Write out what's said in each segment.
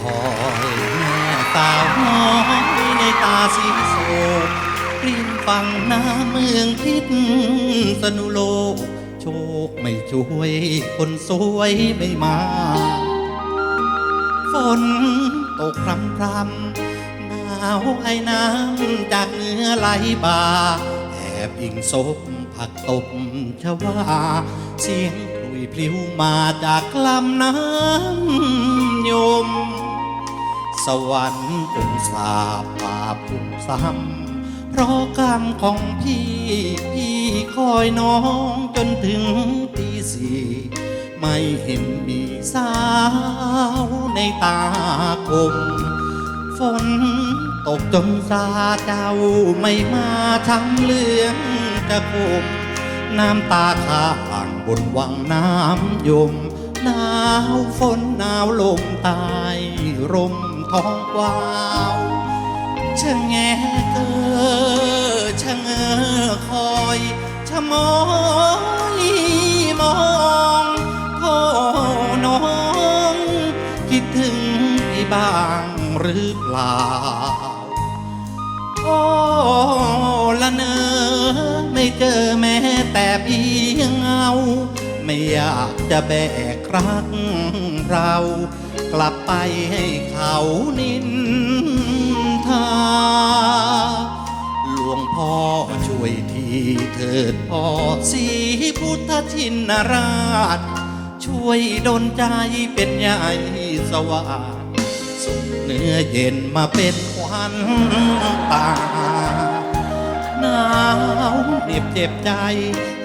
คอยแม่สาวน้อยในตาสีโศกริมฝั่งน้าเมืองทิศสนุโลก โชคไม่ช่วย คนสวยไม่มา ฝนตกพรำพรำหนาวไอ้น้ำจากเหนือไหลบ่าแอบอิงศพผักตบชวาเสียง ยพลิ้วมาจากลำน้ำยม สวรรค์คงสาบปาพุ่มซ้ำเพราะกรรมของพี่ พี่คอยน้องจนถึงตีสี่ไม่เห็นมีสาวในตาคม ฝนตกจนซาเจ้าไม่มาช้ำเหลืองจะคม น้ำตาข้างบนวังน้ำยม หนาวฝนหนาวลมตายร่มท้องกว้าวชะแงเกอชะเงอคอยชะมอยมองโทน้อง คิดถึงพี่บ้างหรือเปล่า โอ้ละเนอ ไม่เจอแม้แต่เพียงเงา ไม่อยากจะแบกรักเรา กลับไปให้เขานินทา หลวงพ่อช่วยทีเถิดพ่อสีพุทธชินราช ช่วยดลใจเป็นใหญ่สว่างส่งเนื้อเย็นมาเป็นควันตาาวเหน็บเจ็บใจ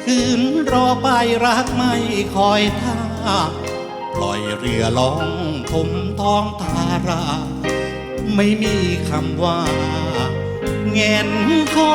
คืนรอไปรักไม่คอยท่า ปล่อยเรือล่องผมท้องทารา ไม่มีคำว่า เงนคอ